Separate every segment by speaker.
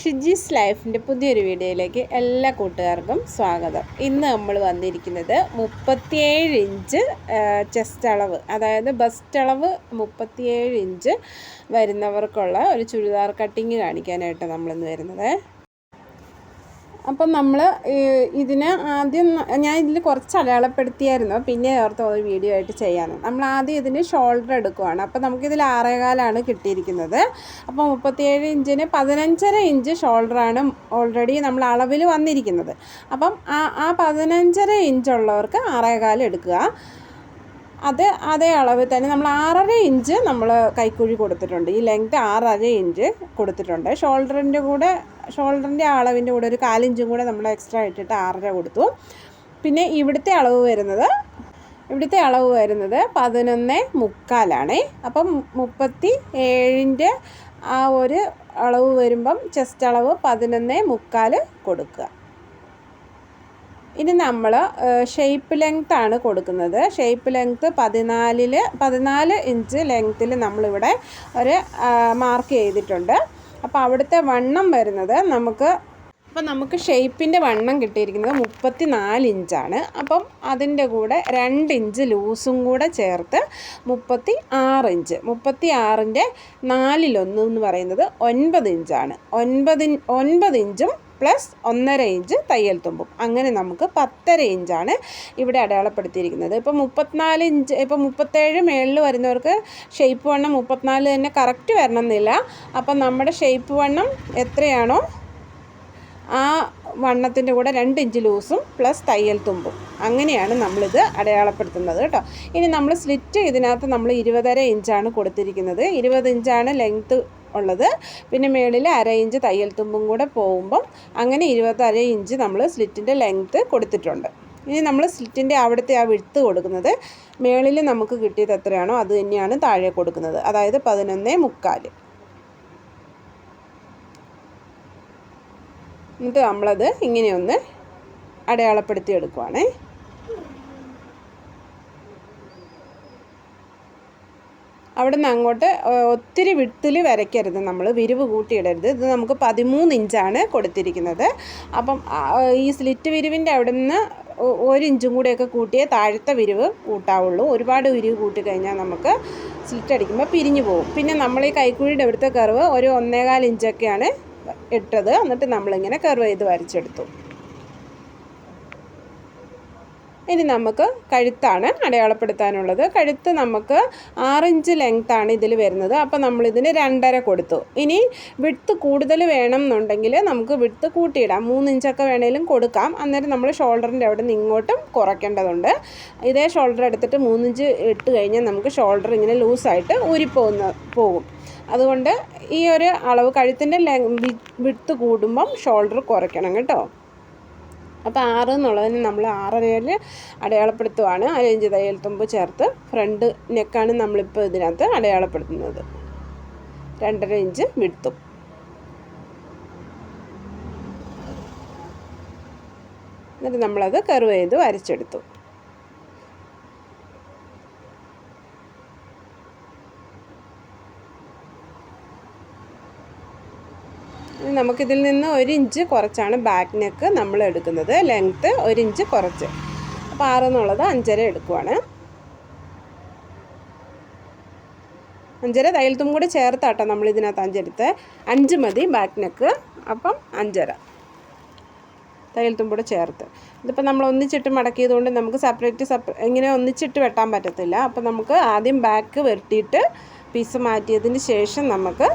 Speaker 1: ഷിജീസ് ലൈഫിന്റെ പുതിയൊരു വീഡിയോയിലേക്ക് എല്ലാ കൂട്ടുകാർക്കും സ്വാഗതം. ഇന്ന് നമ്മൾ വന്നിരിക്കുന്നത് മുപ്പത്തിയേഴ് ഇഞ്ച് ചെസ്റ്റ് അളവ് അതായത് ബസ്റ്റ് അളവ് മുപ്പത്തിയേഴ് ഇഞ്ച് വരുന്നവർക്കുള്ള ഒരു ചുരിദാർ കട്ടിങ് കാണിക്കാനായിട്ട് നമ്മളിന്ന് വരുന്നത്. അപ്പം നമ്മൾ ഇതിന് ആദ്യം ഞാൻ ഇതിൽ കുറച്ച് അടയാളപ്പെടുത്തിയായിരുന്നു. പിന്നെ ഓർത്ത് ഒരു വീഡിയോ ആയിട്ട് ചെയ്യാനും നമ്മൾ ആദ്യം ഇതിന് ഷോൾഡർ എടുക്കുവാണ്. അപ്പം നമുക്കിതിൽ ആറേകാലാണ് കിട്ടിയിരിക്കുന്നത്. അപ്പോൾ മുപ്പത്തിയേഴ് ഇഞ്ചിന് പതിനഞ്ചര ഇഞ്ച് ഷോൾഡറാണ് ഓൾറെഡി നമ്മൾ അളവിൽ വന്നിരിക്കുന്നത്. അപ്പം ആ ആ പതിനഞ്ചര ഇഞ്ചുള്ളവർക്ക് ആറേകാൽ എടുക്കുക. അത് അതേ അളവിൽ തന്നെ നമ്മൾ ആറര ഇഞ്ച് നമ്മൾ കൈക്കുഴി കൊടുത്തിട്ടുണ്ട്. ഈ ലെങ്ത് ആറര ഇഞ്ച് കൊടുത്തിട്ടുണ്ട്. ഷോൾഡറിന്റെ കൂടെ ഷോൾഡറിന്റെ അളവിന്റെ കൂടെ ഒരു കാലിഞ്ചും കൂടെ നമ്മൾ എക്സ്ട്രാ ഇട്ടിട്ട് ആറര കൊടുത്തു. പിന്നെ ഇവിടുത്തെ അളവ് വരുന്നത് ഇവിടുത്തെ അളവ് വരുന്നത് പതിനൊന്ന് മുക്കാലാണേ. അപ്പം മുപ്പത്തി ഏഴിന്റെ ആ ഒരു അളവ് വരുമ്പം ചെസ്റ്റ് അളവ് പതിനൊന്ന് മുക്കാൽ കൊടുക്കുക. ഇനി നമ്മൾ ഷേപ്പ് ലെങ്ത് ആണ് കൊടുക്കുന്നത്. ഷേപ്പ് ലെങ്ത്ത് പതിനാലിൽ പതിനാല് ഇഞ്ച് ലെങ്ത്തിൽ നമ്മളിവിടെ ഒരു മാർക്ക് ചെയ്തിട്ടുണ്ട്. അപ്പോൾ അവിടുത്തെ വണ്ണം വരുന്നത് നമുക്ക് അപ്പം നമുക്ക് ഷേപ്പിന്റെ വണ്ണം കിട്ടിയിരിക്കുന്നത് മുപ്പത്തി നാല് ഇഞ്ചാണ്. അപ്പം അതിന്റെ കൂടെ രണ്ട് ഇഞ്ച് ലൂസും കൂടെ ചേർത്ത് മുപ്പത്തി ആറ് ഇഞ്ച്. മുപ്പത്തി ആറിന്റെ നാലിലൊന്ന് എന്ന് പറയുന്നത് ഒൻപത് ഇഞ്ചാണ്. ഒൻപത് ഒൻപത് ഇഞ്ചും പ്ലസ് ഒന്നര ഇഞ്ച് തയ്യൽ തുമ്പും. അങ്ങനെ നമുക്ക് പത്തര ഇഞ്ചാണ് ഇവിടെ അടയാളപ്പെടുത്തിയിരിക്കുന്നത്. ഇപ്പോൾ മുപ്പത്തിനാല് ഇഞ്ച് ഇപ്പോൾ മുപ്പത്തേഴ് മേളിൽ വരുന്നവർക്ക് ഷേപ്പ് വണ്ണം മുപ്പത്തിനാല് തന്നെ കറക്റ്റ് വരണം എന്നില്ല അപ്പം നമ്മുടെ ഷേപ്പ് വണ്ണം എത്രയാണോ ആ വണ്ണത്തിന്റെ കൂടെ രണ്ട് ഇഞ്ച് ലൂസും പ്ലസ് തയ്യൽ തുമ്പും. അങ്ങനെയാണ് നമ്മളിത് അടയാളപ്പെടുത്തുന്നത് കേട്ടോ. ഇനി നമ്മൾ സ്ലിറ്റ് ഇതിനകത്ത് നമ്മൾ ഇരുപതര ഇഞ്ചാണ് കൊടുത്തിരിക്കുന്നത്. ഇരുപത് ഇഞ്ചാണ് ലെങ്ത്ത് ഉള്ളത്. പിന്നെ മേളിൽ അര ഇഞ്ച് തയ്യൽ തുമ്പും കൂടെ പോകുമ്പം അങ്ങനെ ഇരുപത്തര ഇഞ്ച് നമ്മൾ സ്ലിറ്റിന്റെ ലെങ്ത്ത് കൊടുത്തിട്ടുണ്ട്. ഇനി നമ്മൾ സ്ലിറ്റിന്റെ അവിടുത്തെ ആ വിഴുത്ത് കൊടുക്കുന്നത് മേളിൽ നമുക്ക് കിട്ടിയത് എത്രയാണോ അത് തന്നെയാണ് താഴെ കൊടുക്കുന്നത്. അതായത് പതിനൊന്ന് മുക്കാൽ എന്നിട്ട് നമ്മളത് ഇങ്ങനെയൊന്ന് അടയാളപ്പെടുത്തി എടുക്കുവാണേ അവിടെ നിന്ന് അങ്ങോട്ട് ഒത്തിരി വിട്ടിൽ വരയ്ക്കരുത് നമ്മൾ വിരിവ് കൂട്ടിയിടരുത്. ഇത് നമുക്ക് പതിമൂന്ന് ഇഞ്ചാണ് കൊടുത്തിരിക്കുന്നത്. അപ്പം ഈ സ്ലിറ്റ് വിരിവിന്റെ അവിടെ നിന്ന് ഒരു ഇഞ്ചും കൂടെയൊക്കെ കൂട്ടിയേ താഴത്തെ വിരിവ് കൂട്ടാവുള്ളൂ. ഒരുപാട് വിരിവ് കൂട്ടിക്കഴിഞ്ഞാൽ നമുക്ക് സ്ലിറ്റ് അടിക്കുമ്പോൾ പിരിഞ്ഞു പോകും. പിന്നെ നമ്മൾ ഈ കൈക്കുഴിയുടെ അവിടുത്തെ കർവ് ഒരു ഒന്നേകാൽ ഇഞ്ചൊക്കെയാണ് ഇട്ടത്. എന്നിട്ട് നമ്മളിങ്ങനെ കർവ് ചെയ്ത് വരച്ചെടുത്തു. ഇനി നമുക്ക് കഴുത്താണ് അടയാളപ്പെടുത്താനുള്ളത്. കഴുത്ത് നമുക്ക് ആറിഞ്ച് ആണ് ഇതിൽ വരുന്നത്. അപ്പോൾ നമ്മളിതിന് രണ്ടര കൊടുത്തു. ഇനി വിട്ട് കൂടുതൽ വേണം എന്നുണ്ടെങ്കിൽ നമുക്ക് വിട്ട് കൂട്ടിയിടാം. മൂന്നിഞ്ചൊക്കെ വേണേലും കൊടുക്കാം. അന്നേരം നമ്മൾ ഷോൾഡറിന്റെ അവിടെ നിന്ന് ഇങ്ങോട്ടും കുറയ്ക്കേണ്ടതുണ്ട്. ഇതേ ഷോൾഡർ എടുത്തിട്ട് മൂന്നിഞ്ച് ഇട്ട് കഴിഞ്ഞാൽ നമുക്ക് ഷോൾഡർ ഇങ്ങനെ ലൂസായിട്ട് ഊരിപ്പോകുന്ന പോകും. അതുകൊണ്ട് ഈ ഒരു അളവ് കഴുത്തിന്റെ വിട്ട് കൂടുമ്പം ഷോൾഡർ കുറയ്ക്കണം കേട്ടോ. അപ്പോൾ ആറ് എന്നുള്ളതിന് നമ്മൾ ആറരയിൽ അടയാളപ്പെടുത്തുവാണ്. അരയിഞ്ച് തയ്യൽ തുമ്പ് ചേർത്ത് ഫ്രണ്ട് നെക്കാണ് നമ്മളിപ്പോൾ ഇതിനകത്ത് അടയാളപ്പെടുത്തുന്നത്. രണ്ടര ഇഞ്ച് വിടുത്തും എന്നിട്ട് നമ്മളത് കർവ് ചെയ്ത് വരച്ചെടുത്തു. നമുക്കിതിൽ നിന്ന് ഒരു ഇഞ്ച് കുറച്ചാണ് ബാക്ക് നെക്ക് നമ്മൾ എടുക്കുന്നത്. ലെങ്ത്ത് ഒരു ഇഞ്ച് കുറച്ച്. അപ്പോൾ ആറ് എന്നുള്ളത് അഞ്ചര എടുക്കുവാണ്. അഞ്ചര തയ്യൽത്തും കൂടി ചേർത്താട്ടോ നമ്മൾ ഇതിനകത്ത് അഞ്ചെടുത്ത്. അഞ്ച് മതി ബാക്ക് നെക്ക് അപ്പം അഞ്ചര. തയ്യൽത്തും കൂടെ ചേർത്ത്. ഇതിപ്പോൾ നമ്മൾ ഒന്നിച്ചിട്ട് മടക്കിയതുകൊണ്ട് നമുക്ക് സെപ്പറേറ്റ് സെപ്പ ഇങ്ങനെ ഒന്നിച്ചിട്ട് വെട്ടാൻ പറ്റത്തില്ല. അപ്പോൾ നമുക്ക് ആദ്യം ബാക്ക് വെട്ടിയിട്ട് പീസ് മാറ്റിയതിന് ശേഷം നമുക്ക്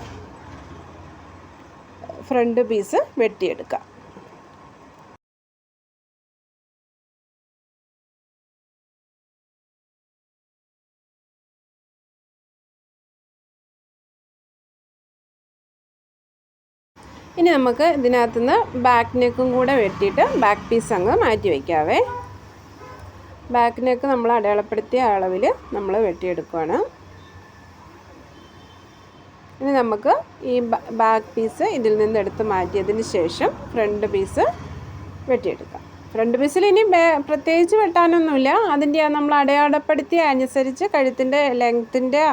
Speaker 1: ഫ്രണ്ട് പീസ് വെട്ടിയെടുക്കാം. ഇനി നമുക്ക് ഇതിനകത്തുനിന്ന് ബാക്ക് നെക്കും കൂടെ വെട്ടിയിട്ട് ബാക്ക് പീസ് അങ്ങ് മാറ്റി വയ്ക്കാവേ ബാക്ക് നെക്ക് നമ്മൾ അടയാളപ്പെടുത്തിയ അളവിൽ നമ്മൾ വെട്ടിയെടുക്കുകയാണ് ഇനി നമുക്ക് ഈ ബാക്ക് പീസ് ഇതിൽ നിന്ന് എടുത്ത് മാറ്റിയതിന് ശേഷം ഫ്രണ്ട് പീസ് വെട്ടിയെടുക്കാം. ഫ്രണ്ട് പീസിൽ ഇനി പ്രത്യേകിച്ച് വെട്ടാനൊന്നുമില്ല. അതിന്റെ നമ്മൾ അടയാളപ്പെടുത്തിയ അനുസരിച്ച് കഴുത്തിന്റെ ലെങ്ത്തിന്റെ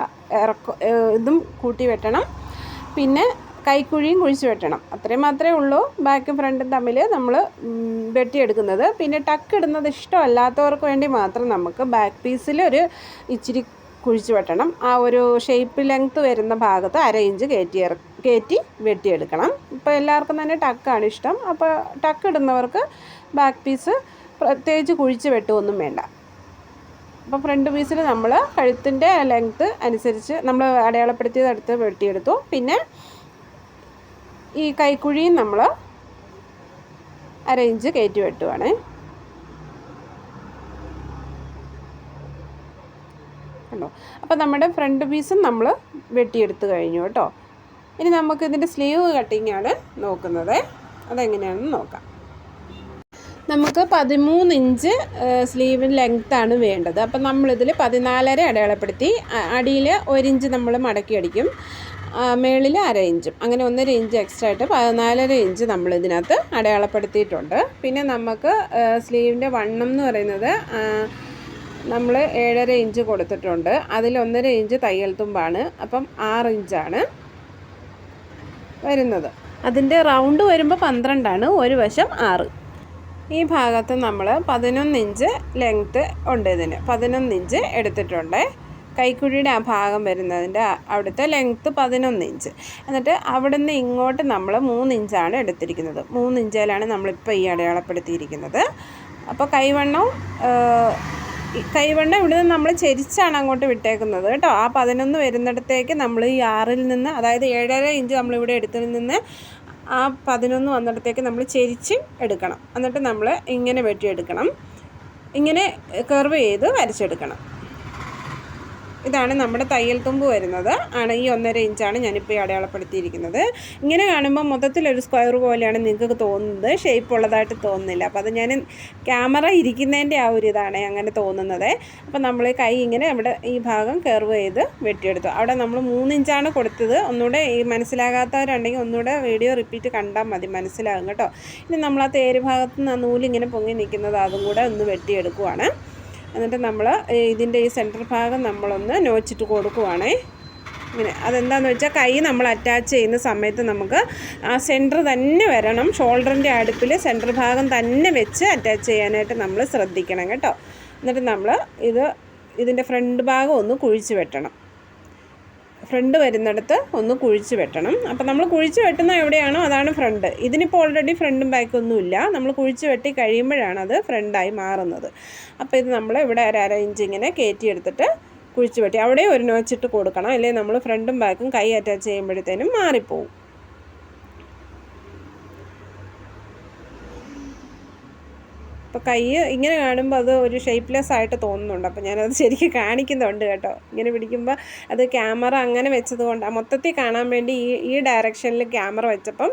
Speaker 1: ഇറക്ക ഇതും കൂട്ടി വെട്ടണം. പിന്നെ കൈക്കുഴിയും കുഴിച്ച് വെട്ടണം. അത്രയും മാത്രമേ ഉള്ളൂ. ബാക്കും ഫ്രണ്ടും തമ്മിൽ നമ്മൾ വെട്ടിയെടുക്കുന്നത്. പിന്നെ ടക്ക് ഇടുന്നത് ഇഷ്ടമല്ലാത്തവർക്ക് വേണ്ടി മാത്രം നമുക്ക് ബാക്ക് പീസിൽ ഒരു ഇച്ചിരി കുഴിച്ച് വെട്ടണം. ആ ഒരു ഷേപ്പ് ലെങ്ത്ത് വരുന്ന ഭാഗത്ത് അര ഇഞ്ച് കയറ്റി കയറ്റി വെട്ടിയെടുക്കണം. ഇപ്പോൾ എല്ലാവർക്കും തന്നെ ടക്കാണ് ഇഷ്ടം. അപ്പോൾ ടക്ക് ഇടുന്നവർക്ക് ബാക്ക് പീസ് പ്രത്യേകിച്ച് കുഴിച്ച് വെട്ടുമൊന്നും വേണ്ട. അപ്പോൾ ഫ്രണ്ട് പീസിൽ നമ്മൾ കഴുത്തിന്റെ ലെങ്ത്ത് അനുസരിച്ച് നമ്മൾ അടയാളപ്പെടുത്തിയതെടുത്ത് വെട്ടിയെടുത്തു. പിന്നെ ഈ കൈക്കുഴിയും നമ്മൾ അര ഇഞ്ച് കയറ്റി വെട്ടുവാണേ കണ്ടോ അപ്പോൾ നമ്മുടെ ഫ്രണ്ട് പീസും നമ്മൾ വെട്ടിയെടുത്ത് കഴിഞ്ഞു കേട്ടോ. ഇനി നമുക്ക് ഇതിന്റെ സ്ലീവ് കട്ടിങ് ആണ് നോക്കുന്നത്. അതെങ്ങനെയാണെന്ന് നോക്കാം. നമുക്ക് പതിമൂന്ന് ഇഞ്ച് സ്ലീവിന് ആണ് വേണ്ടത്. അപ്പം നമ്മളിതിൽ പതിനാലര അടയാളപ്പെടുത്തി അടിയിൽ ഒരിഞ്ച് നമ്മൾ മടക്കി അടിക്കും. മേളിൽ അര ഇഞ്ചും. അങ്ങനെ ഒന്നര ഇഞ്ച് എക്സ്ട്രാ ആയിട്ട് പതിനാലര ഇഞ്ച് നമ്മൾ ഇതിനകത്ത് അടയാളപ്പെടുത്തിയിട്ടുണ്ട്. പിന്നെ നമുക്ക് സ്ലീവിന്റെ വണ്ണം എന്ന് പറയുന്നത് നമ്മൾ ഏഴര ഇഞ്ച് കൊടുത്തിട്ടുണ്ട്. അതിൽ ഒന്നര ഇഞ്ച് തയ്യൽ തുമ്പാണ്. അപ്പം ആറ് ഇഞ്ചാണ് വരുന്നത്. അതിന്റെ റൗണ്ട് വരുമ്പോൾ പന്ത്രണ്ടാണ് ഒരു വശം ആറ്. ഈ ഭാഗത്ത് നമ്മൾ പതിനൊന്ന് ഇഞ്ച് ലെങ്ത്ത് ഉണ്ട് ഇതിന്. പതിനൊന്ന് ഇഞ്ച് എടുത്തിട്ടുണ്ട്. കൈക്കുഴിയുടെ ആ ഭാഗം വരുന്നതിന്റെ അവിടുത്തെ ലെങ്ത്ത് പതിനൊന്ന് ഇഞ്ച്. എന്നിട്ട് അവിടുന്ന് ഇങ്ങോട്ട് നമ്മൾ മൂന്ന് ഇഞ്ചാണ് എടുത്തിരിക്കുന്നത്. മൂന്ന് ഇഞ്ചിലാണ് നമ്മളിപ്പോൾ ഈ അടയാളപ്പെടുത്തിയിരിക്കുന്നത്. അപ്പോൾ കൈവണ്ണം ഇവിടെ ഇവിടുന്ന് നമ്മൾ ചെരിച്ചാണ് അങ്ങോട്ട് വിട്ടേക്കുന്നത് കേട്ടോ. ആ പതിനൊന്ന് വരുന്നിടത്തേക്ക് നമ്മൾ ഈ ആറിൽ നിന്ന് അതായത് ഏഴര ഇഞ്ച് നമ്മളിവിടെ എടുത്തതിൽ നിന്ന് ആ പതിനൊന്ന് വന്നിടത്തേക്ക് നമ്മൾ ചെരിച്ച് എടുക്കണം. എന്നിട്ട് നമ്മൾ ഇങ്ങനെ വെട്ടിയെടുക്കണം. ഇങ്ങനെ കർവ് ചെയ്ത് വരച്ചെടുക്കണം. ഇതാണ് നമ്മുടെ തയ്യൽ തുമ്പ് വരുന്നത്. ആണ് ഈ ഒന്നര ഇഞ്ചാണ് ഞാനിപ്പോൾ ഈ അടയാളപ്പെടുത്തിയിരിക്കുന്നത്. ഇങ്ങനെ കാണുമ്പോൾ മൊത്തത്തിലൊരു സ്ക്വയർ പോലെയാണ് നിങ്ങൾക്ക് തോന്നുന്നത്. ഷേപ്പ് ഉള്ളതായിട്ട് തോന്നുന്നില്ല. അപ്പോൾ അത് ഞാൻ ക്യാമറ ഇരിക്കുന്നതിന്റെ ആ ഒരു ഇതാണ് അങ്ങനെ തോന്നുന്നത്. അപ്പോൾ നമ്മൾ കൈ ഇങ്ങനെ നമ്മുടെ ഈ ഭാഗം കർവ് ചെയ്ത് വെട്ടിയെടുത്തു. അവിടെ നമ്മൾ മൂന്ന് ഇഞ്ചാണ് കൊടുത്തത്. ഒന്നുകൂടെ ഈ മനസ്സിലാകാത്തവരുണ്ടെങ്കിൽ ഒന്നുകൂടെ വീഡിയോ റിപ്പീറ്റ് കണ്ടാൽ മതി. മനസ്സിലാകും കേട്ടോ. ഇനി നമ്മൾ ആ തേര് ഭാഗത്ത് നിന്ന് നൂലിങ്ങനെ പൊങ്ങി നിൽക്കുന്നത് അതും കൂടെ ഒന്ന് വെട്ടിയെടുക്കുവാണ്. എന്നിട്ട് നമ്മൾ ഇതിന്റെ ഈ സെന്റർ ഭാഗം നമ്മളൊന്ന് നോച്ചിട്ട് കൊടുക്കുവാണേ. ഇങ്ങനെ. അതെന്താണെന്ന് വെച്ചാൽ കൈ നമ്മൾ അറ്റാച്ച് ചെയ്യുന്ന സമയത്ത് നമുക്ക് ആ സെന്റർ തന്നെ വരണം. ഷോൾഡറിന്റെ അടുപ്പിൽ സെന്റർ ഭാഗം തന്നെ വെച്ച് അറ്റാച്ച് ചെയ്യാനായിട്ട് നമ്മൾ ശ്രദ്ധിക്കണം കേട്ടോ. എന്നിട്ട് നമ്മൾ ഇത് ഇതിന്റെ ഫ്രണ്ട് ഭാഗം ഒന്ന് കുഴിച്ച് വെട്ടണം. ഫ്രണ്ട് വരുന്നിടത്ത് ഒന്ന് കുഴിച്ച് വെട്ടണം. അപ്പോൾ നമ്മൾ കുഴിച്ച് വെട്ടുന്ന എവിടെയാണോ അതാണ് ഫ്രണ്ട്. ഇതിനിപ്പോൾ ഓൾറെഡി ഫ്രണ്ടും ബാക്കും ഒന്നുമില്ല. നമ്മൾ കുഴിച്ച് വെട്ടി കഴിയുമ്പോഴാണ് അത് ഫ്രണ്ടായി മാറുന്നത്. അപ്പോൾ ഇത് നമ്മൾ ഇവിടെ ഒരു അര ഇഞ്ച് ഇങ്ങനെ കയറ്റി എടുത്തിട്ട് കുഴിച്ച് വെട്ടി. അവിടെ ഒരു നോച്ചിട്ട് കൊടുക്കണം. അല്ലെങ്കിൽ നമ്മൾ ഫ്രണ്ടും ബാക്കും കൈ അറ്റാച്ച് ചെയ്യുമ്പോഴത്തേനും മാറിപ്പോവും. അപ്പോൾ കൈ ഇങ്ങനെ കാണുമ്പോൾ അത് ഒരു ഷേപ്പ്ലെസ് ആയിട്ട് തോന്നുന്നുണ്ട്. അപ്പോൾ ഞാനത് ശരിക്കും കാണിക്കുന്നുണ്ട് കേട്ടോ. ഇങ്ങനെ പിടിക്കുമ്പോൾ അത് ക്യാമറ അങ്ങനെ വെച്ചത് കൊണ്ട് മൊത്തത്തിൽ കാണാൻ വേണ്ടി ഈ ഈ ഡയറക്ഷനിൽ ക്യാമറ വെച്ചപ്പം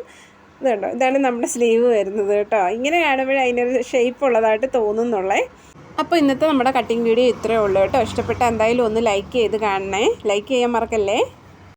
Speaker 1: ഇത് കണ്ടോ? ഇതാണ് നമ്മുടെ സ്ലീവ് വരുന്നത് കേട്ടോ. ഇങ്ങനെ കാണുമ്പോഴേ അതിനൊരു ഷേപ്പ് ഉള്ളതായിട്ട് തോന്നുന്നുള്ളേ. അപ്പോൾ ഇന്നത്തെ നമ്മുടെ കട്ടിങ് വീഡിയോ ഇത്രയേ ഉള്ളൂ കേട്ടോ. ഇഷ്ടപ്പെട്ട എന്തായാലും ഒന്ന് ലൈക്ക് ചെയ്ത് കാണണേ. ലൈക്ക് ചെയ്യാൻ മറക്കല്ലേ?